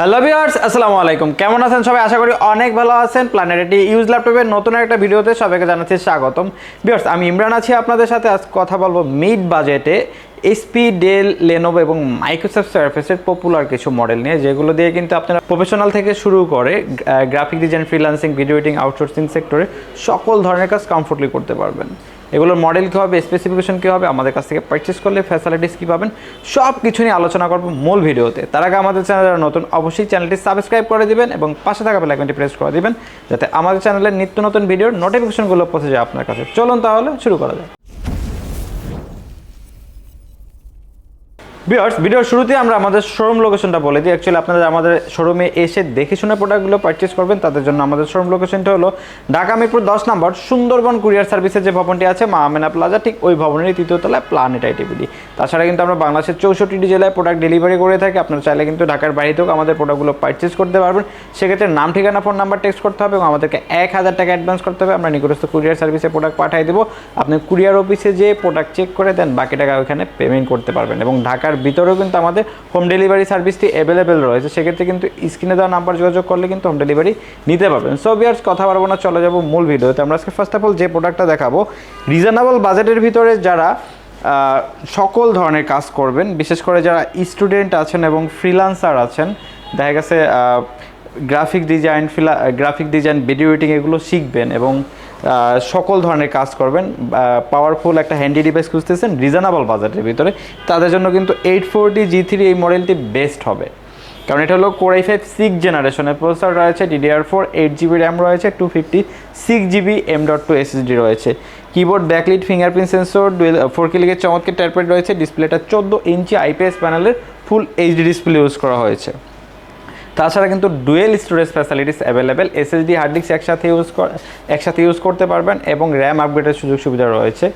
Hello viewers আসসালামু আলাইকুম। কেমন আছেন সবাই? আশা করি অনেক ভালো আছেন। প্ল্যানেটি ইউজ ল্যাপটপের নতুন একটা ভিডিওতে সবাইকে জানাচ্ছি স্বাগতম। ভিউয়ার্স আমি ইমরান আছি আপনাদের সাথে। আজ কথা বলব মিড বাজেটে এসপি ডেল লেনোভো এবং মাইক্রোসফট সার্ফেসের পপুলার কিছু মডেল নিয়ে, যেগুলো দিয়ে কিন্তু আপনারা প্রফেশনাল থেকে শুরু করে graphic design freelancing video editing outsourcing সেক্টরে সকল ধরনের কাজ কমফোর্টলি করতে পারবেন। এগুলোর মডেল কী হবে স্পেসিফিকেশন কী হবে, আমাদের কাছ থেকে পারচেস করলে ফ্যাসিলিটিস কী পাবেন সব কিছু নিয়ে আলোচনা করব মূল ভিডিওতে। তার আগে আমাদের চ্যানেলের নতুন, অবশ্যই চ্যানেলটি সাবস্ক্রাইব করে দিবেন এবং পাশে থাকা বেলাইকনটি প্রেস করে দিবেন, যাতে আমাদের চ্যানেলের নিত্য নতুন ভিডিওর নোটিফিকেশনগুলো পৌঁছে যায় আপনার কাছে। চলুন তাহলে শুরু করা যায় বিয়ার্স ভিডিওর শুরুতে আমরা আমাদের শোরুম লোকেশনটা বলে দিই। অ্যাকচুয়ালি আপনারা আমাদের শোরুমে এসে দেখে শুনে প্রোডাক্টগুলো পারচেস করবেন। তাদের জন্য আমাদের শোরুম লোকেশনটা হলো ঢাকা মিরপুর দশ নম্বর সুন্দরবন কুরিয়ার সার্ভিসের যে ভবনটি আছে, মা আমেনা প্লাজা, ঠিক ওই ভবনেরই তৃতীয় তলায় প্লানেট আইটিবিডি তাছাড়া কিন্তু আমরা বাংলাদেশের চৌষট্টি জেলায় প্রোডাক্ট ডেলিভারি করে থাকি। আপনারা চাইলে কিন্তু ঢাকার বাড়িতেও আমাদের প্রোডাক্টগুলো পারচেস করতে পারবেন। সেক্ষেত্রে নাম, ঠিকানা ফোন নাম্বার টেক্সট করতে হবে এবং আমাদেরকে এক হাজার টাকা অ্যাডভান্স করতে হবে। আমরা নিকটস্থ কুরিয়ার সার্ভিসে প্রোডাক্ট পাঠিয়ে দেবো। আপনি কুরিয়ার অফিসে যে প্রোডাক্ট চেক করে দেন, বাকি টাকা ওইখানে পেমেন্ট করতে পারবেন এবং ঢাকার ভিতরেও কিন্তু আমাদের হোম ডেলিভারি সার্ভিসটি অ্যাভেলেবেল রয়েছে। সেক্ষেত্রে কিন্তু স্ক্রিনে দেওয়া নাম্বার যোগাযোগ করলে কিন্তু হোম ডেলিভারি নিতে পারবেন। সো বিয়ার্স কথা পারব না, চলে যাব মূল ভিডিওতে। আমরা আজকে ফার্স্ট অফ অল যে প্রোডাক্টটা দেখাবো রিজনেবল বাজেটের ভিতরে যারা সকল ধরনের কাজ করবেন, বিশেষ করে যারা স্টুডেন্ট আছেন এবং ফ্রিলান্সার আছেন, দেখা গেছে গ্রাফিক ডিজাইন ফিলা গ্রাফিক ডিজাইন ভিডিও এডিটিং এগুলো শিখবেন এবং সকল ধরনের কাজ করবেন পাওয়ারফুল একটা হ্যান্ডি ডিভাইস খুঁজতেছেন রিজনেবল বাজেটের ভিতরে। তাদের জন্য কিন্তু এইট ফোরটি জি থ্রি এই মডেলটি বেস্ট হবে। কারণ এটা হলো কোরাই ফাইভ সিক্স জেনারেশনের প্রসেসর রয়েছে DDR four eight GB RAM রয়েছে two fifty six GB M dot two SSD রয়েছে। Keyboard backlit fingerprint sensor dual four কিলিকের চমৎকার ট্যারপেড রয়েছে ডিসপ্লেটা চোদ্দ ইঞ্চি আইপিএস প্যানেলের ফুল এইচডি ডিসপ্লে ইউজ করা হয়েছে। তাছাড়া কিন্তু dual storage facilities available, SSD, hard disk একসাথে ইউজ একসাথে ইউজ করতে পারবেন এবং র্যাম আপগ্রেডের সুযোগ সুবিধা রয়েছে।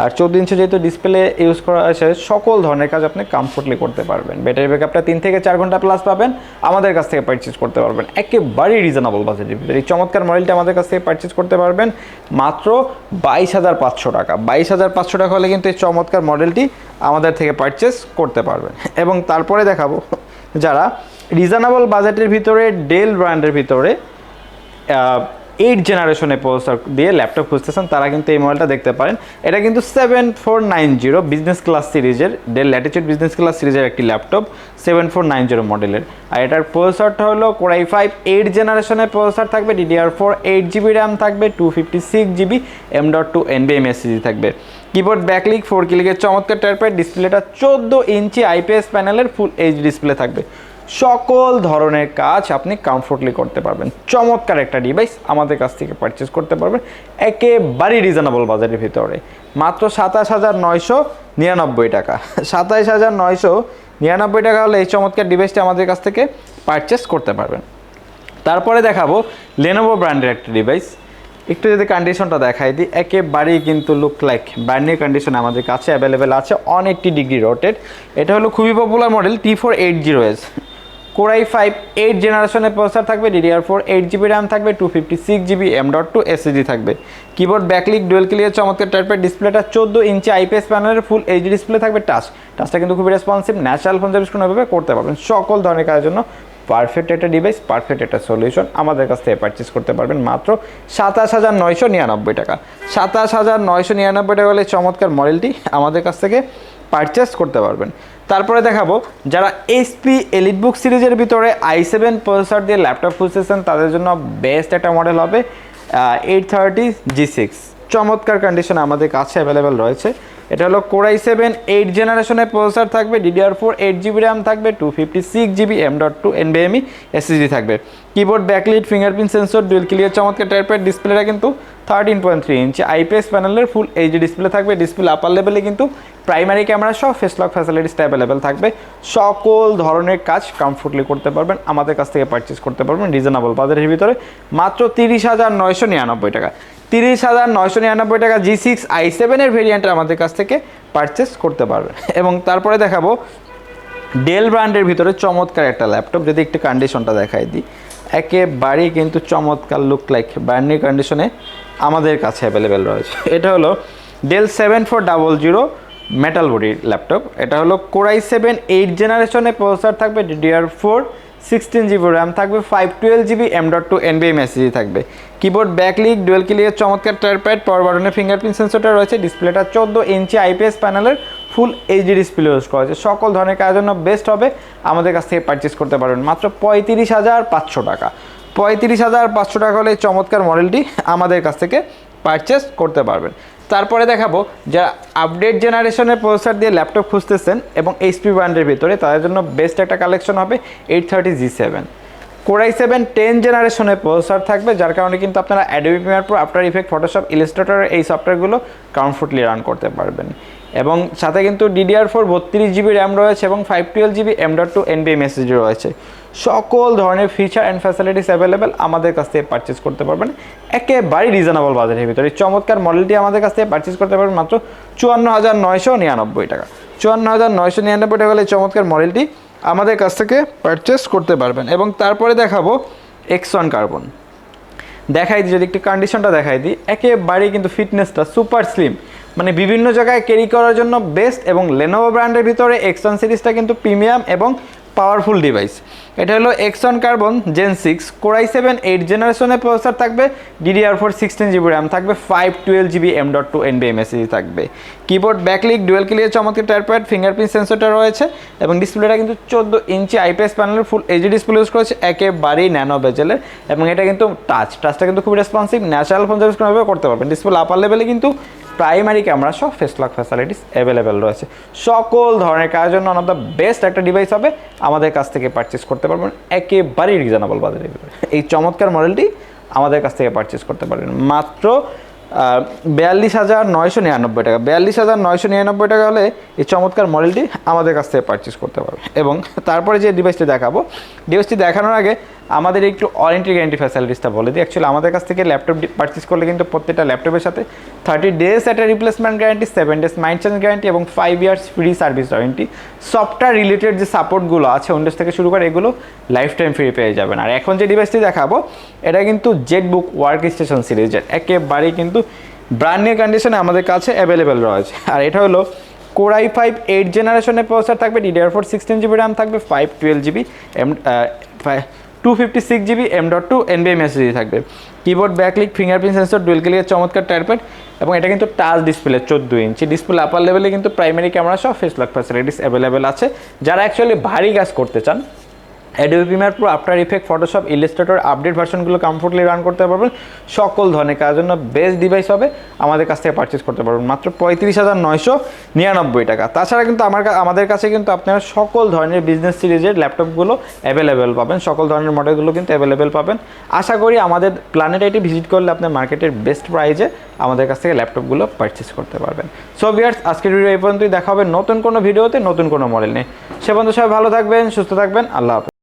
আর চোদ্দ ইঞ্চি যেহেতু ডিসপ্লে ইউজ করা হয়েছে সকল ধরনের কাজ আপনি কমফোর্টলি করতে পারবেন। ব্যাটারি ব্যাকআপটা তিন থেকে চার ঘণ্টা প্লাস পাবেন, আমাদের কাছ থেকে পারচেজ করতে পারবেন। একেবারেই রিজনেবল বাজেটের ভিতরে। এই চমৎকার মডেলটা আমাদের কাছ থেকে পারচেজ করতে পারবেন মাত্র বাইশ হাজার পাঁচশো টাকা। বাইশ হাজার পাঁচশো টাকা হলে কিন্তু এই চমৎকার মডেলটি আমাদের থেকে পারচেস করতে পারবেন। এবং তারপরে দেখাবো যারা রিজনেবল বাজেটের ভিতরে, ডেল ব্র্যান্ডের ভিতরে এইট জেনারেশনে প্রসেসর দিয়ে ল্যাপটপ খুঁজতেছেন, তারা কিন্তু এই মডেলটা দেখতে পারেন। এটা কিন্তু seven four nine zero business class সিরিজের ডেল ল্যাটিচিউড বিজনেস ক্লাস সিরিজের একটি laptop seven four nine zero মডেলের আর এটার প্রসেসরটা হলো কোরাই ফাইভ এইট জেনারেশনের প্রসেসর থাকবে DDR four eight GB RAM থাকবে two fifty six GB M dot two এনবিএম SSD থাকবে। কিবোর্ড ব্যাকলিক ফোর কিলিকের চমৎকার টাইপের ডিসপ্লেটা চোদ্দ ইঞ্চি আইপিএস প্যানেলের ফুল এইচ ডিসপ্লে থাকবে। সকল ধরনের কাজ আপনি কমফোর্টলি করতে পারবেন। চমৎকার একটা ডিভাইস আমাদের কাছ থেকে পারচেস করতে পারবেন। একেবারেই রিজনেবল বাজারের ভিতরে। মাত্র সাতাশ হাজার নয়শো নিরানব্বই টাকা। সাতাইশ হাজার নয়শো নিরানব্বই টাকা হলে এই চমৎকার ডিভাইসটি আমাদের কাছ থেকে পারচেস করতে পারবেন। তারপরে দেখাবো লেনোভো ব্র্যান্ডের একটা ডিভাইস একটু যদি কন্ডিশনটা দেখাই দিই, একেবারেই কিন্তু look like brand new condition আমাদের কাছে অ্যাভেলেবেল আছে অন এইটটি ডিগ্রি রোটেড এটা হলো খুবই popular model T four eight zero S core i five eight জেনারেশনের প্রসেসর থাকবে DDR four eight GB RAM থাকবে two fifty six GB M dot two SSD থাকবে। কিবোর্ড ব্যাকলিক ডুয়েল ক্লিয়ার চমৎকার টাইপের ডিসপ্লেটা চোদ্দ ইঞ্চি আইপিএস প্যানেলের ফুল এইচডি ডিসপ্লে থাকবে টাচ টাচটা কিন্তু খুবই রেসপন্সিভ ন্যাচারাল ফোন সার্ভিস কোনোভাবে করতে পারবেন। সকল ধরনের কাজের জন্য পারফেক্ট একটা ডিভাইস পারফেক্ট একটা সলিউশন আমাদের কাছ থেকে পারচেস করতে পারবেন মাত্র সাতাশ হাজার নয়শো নিরানব্বই টাকা। সাতাশ হাজার নয়শো নিরানব্বই টাকা হলে চমৎকার মডেলটি আমাদের কাছ থেকে পারচেস করতে পারবেন। তারপরে দেখাবো, যারা এইচপি এলিট বুক সিরিজের ভিতরে আই সেভেন প্রসেসর দিয়ে ল্যাপটপ খুঁজতেছেন, তাদের জন্য বেস্ট একটা মডেল হবে এইট থার্টি জি সিক্স চমৎকার কন্ডিশন আমাদের কাছে অ্যাভেলেবেল রয়েছে। এটা হলো কোরাই সেভেন এইট জেনারেশনের প্রসেসর থাকবে DDR four eight GB RAM থাকবে two fifty six GB M dot two এনবিএমই SSD থাকবে। Keyboard backlit fingerprint sensor dual clear চমৎকার টাইপের ডিসপ্লেটা কিন্তু থার্টিন পয়েন্ট থ্রি ইঞ্চি আইপিএস প্যানেলের ফুল এইচডি ডিসপ্লে থাকবে ডিসপ্লে আপার লেভেলে কিন্তু প্রাইমারি ক্যামেরা সহ ফেস লক ফ্যাসিলিটিসটা অ্যাভেলেবেল থাকবে। সকল ধরনের কাজ কমফোর্টলি করতে পারবেন, আমাদের কাছ থেকে পারচেস করতে পারবেন রিজনেবল বাজারের ভিতরে। মাত্র তিরিশ হাজার নয়শো নিরানব্বই টাকা। তিরিশ হাজার নয়শো নিরানব্বই টাকা জি সিক্স আই সেভেনের ভেরিয়েন্টটা আমাদের কাছ থেকে পারচেস করতে পারবে। এবং তারপরে দেখাবো ডেল ব্র্যান্ডের ভিতরে চমৎকার একটা ল্যাপটপ যদি একটু কন্ডিশনটা দেখাই দিই, একেবারেই কিন্তু চমৎকার লুক লাইক ব্র্যান্ড নিউ কন্ডিশনে আমাদের কাছে অ্যাভেলেবেল রয়েছে। এটা হলো Dell seven four double zero metal বডির ল্যাপটপ এটা হলো কোরাই সেভেন এইট জেনারেশনে প্রসেসর থাকবে DDR four sixteen GB RAM থাকবে five twelve GB M dot two এনবিএম SSD থাকবে। কিবোর্ড ব্যাকলিক ডুয়েল ক্লিয়ার চমৎকার টায়ারপ্যাড পাওয়ার বাটনের ফিঙ্গারপ্রিন্ট সেন্সরটা রয়েছে ডিসপ্লেটা চোদ্দ ইঞ্চি আইপিএস প্যানেলের ফুল এইচডি ডিসপ্লে ইউজ করা হয়েছে। সকল ধরনের কাজের জন্য বেস্ট হবে, আমাদের কাছ থেকে পারচেস করতে পারবেন। মাত্র পঁয়ত্রিশ হাজার পাঁচশো টাকা। পঁয়ত্রিশ হাজার পাঁচশো টাকা হলে এই চমৎকার মডেলটি আমাদের কাছ থেকে পারচেস করতে পারবেন। তারপরে দেখাবো যারা আপডেট জেনারেশনের প্রসেসর দিয়ে ল্যাপটপ খুঁজতেছেন এবং এইচপি ব্র্যান্ডের ভিতরে, তাদের জন্য বেস্ট একটা কালেকশন হবে eight thirty G seven core i seven ten জেনারেশনের প্রসেসর থাকবে, যার কারণে কিন্তু আপনারা Adobe Premiere Pro after effect Photoshop Illustrator এই সফটওয়্যারগুলো কমফোর্টলি রান করতে পারবেন। এবং সাথে কিন্তু ডিডিআর ফোর বত্রিশ জিবি র্যাম রয়েছে এবং five twelve GB M dot two এনবিএম SSD রয়েছে। সকল ধরনের ফিচার অ্যান্ড ফ্যাসিলিটিস অ্যাভেলেবেল আমাদের কাছ থেকে পারচেস করতে পারবেন। একেবারেই রিজনেবল বাজারের ভিতরে। চমৎকার মডেলটি আমাদের কাছ থেকে পারচেস করতে পারবেন মাত্র চুয়ান্ন হাজার নয়শো নিরানব্বই টাকা। চুয়ান্ন হাজার নয়শো নিরানব্বই টাকা হলে চমৎকার মডেলটি আমাদের কাছ থেকে পারচেস করতে পারবেন। এবং তারপরে দেখাবো এক্সন কার্বন দেখাই দিই, যদি একটু কন্ডিশনটা দেখাই দিই। একেবারেই কিন্তু ফিটনেসটা সুপার স্লিম মানে বিভিন্ন জায়গায় ক্যারি করার জন্য বেস্ট এবং লেনোভো ব্র্যান্ডের ভিতরে এক্সন সিরিজটা কিন্তু প্রিমিয়াম এবং পাওয়ারফুল ডিভাইস এটা হলো X one carbon gen six core i seven eight জেনারেশনের প্রসেসর থাকবে DDR four sixteen GB RAM থাকবে five twelve GB M dot two এনবিএম SSD থাকবে। কিবোর্ড ব্যাকলিক ডুয়েল ক্লিয়ার চমৎকার টায়ারপ্যাড ফিঙ্গারপ্রিন্ট সেন্সরটা রয়েছে এবং ডিসপ্লেটা কিন্তু চোদ্দ ইঞ্চি আইপিএস প্যানেলের ফুল এইচডি ডিসপ্লে ইউজ করেছে, একেবারেই ন্যানো বেজেলের এবং এটা কিন্তু টাচ টাচটা কিন্তু খুব রেসপন্সিভ ন্যাচারাল ফোন কোনোভাবে করতে পারবেন। ডিসপ্লে আপার লেভেলে কিন্তু প্রাইমারি ক্যামেরা সহ ফেস লক ফ্যাসিলিটিস অ্যাভেলেবেল রয়েছে। সকল ধরনের কাজের জন্য ওয়ান অফ দ্য বেস্ট একটা ডিভাইস হবে। আমাদের কাছ থেকে পারচেস করতে পারবেন। একেবারেই রিজনেবল বাজারে এই চমৎকার মডেলটি আমাদের কাছ থেকে পারচেস করতে পারবেন। মাত্র বিয়াল্লিশ হাজার নয়শো নিরানব্বই টাকা। বিয়াল্লিশ হাজার নয়শো নিরানব্বই টাকা হলে এই চমৎকার মডেলটি আমাদের কাছ থেকে পারচেস করতে পারবে এবং তারপরে যে ডিভাইসটি দেখাবো ডিভাইসটি দেখানোর আগে আমাদের একটু ওয়ারেন্টি গ্যারেন্টি ফ্যাসিলিটিসটা বলে দিই। অ্যাকচুয়ালি আমাদের কাছ থেকে ল্যাপটপ পারচেস করলে কিন্তু প্রত্যেকটা ল্যাপটপের সাথে থার্টি ডেজ একটা replacement guarantee seven days mind change guarantee এবং five years free service warranty software related যে সাপোর্টগুলো আছে উইন্ডোজ থেকে শুরু করে এগুলো লাইফ টাইম ফ্রি পেয়ে যাবেন। আর এখন যে ডিভাইসটি দেখাবো, এটা কিন্তু জেট বুক ওয়ার্ক স্টেশন সিরিজের একেবারেই কিন্তু ব্র্যান্ড নিউ কন্ডিশনে আমাদের কাছে অ্যাভেলেবেল রয়েছে। আর এটা হলো কোরাই ফাইভ এইট জেনারেশনের প্রসেসর থাকবে DDR four sixteen GB RAM থাকবে five twelve GB M two fifty six GB M dot two এনবিএম SSD থাকবে। Keyboard backlit fingerprint sensor dual ক্লিকের চমৎকার টায়ারপ্যাড এবং এটা কিন্তু টাচ ডিসপ্লে চোদ্দ ইঞ্চি ডিসপ্লে আপার লেভেলে কিন্তু প্রাইমারি ক্যামেরা সহ ফেস লক ফ্যাসিলিটিস অ্যাভেলেবেল আছে। যারা অ্যাকচুয়ালি ভারী কাজ করতে চান Adobe Premiere Pro after effect Photoshop Illustrator update ভার্সনগুলো comfortably run করতে পারবেন। সকল ধরনের কাজের জন্য বেস্ট ডিভাইস হবে। আমাদের কাছ থেকে পারচেস করতে পারবেন। মাত্র পঁয়ত্রিশ হাজার নয়শো নিরানব্বই টাকা। তাছাড়া কিন্তু আমার আমাদের কাছে কিন্তু আপনারা সকল ধরনের বিজনেস সিরিজের ল্যাপটপগুলো অ্যাভেলেবেল পাবেন। সকল ধরনের মডেলগুলো কিন্তু অ্যাভেলেবেল পাবেন। আশা করি আমাদের প্ল্যানেট ভিজিট করলে আপনার মার্কেটের বেস্ট প্রাইজে আমাদের কাছ থেকে ল্যাপটপগুলো পারচেস করতে পারবেন। সো বিয়ার্স আজকের ভিডিও এই পর্যন্তই। দেখা হবে নতুন কোনো ভিডিওতে নতুন কোনো মডেল নিয়ে। সে পর্যন্ত সবাই ভালো থাকবেন, সুস্থ থাকবেন। আল্লাহ হাফেজ।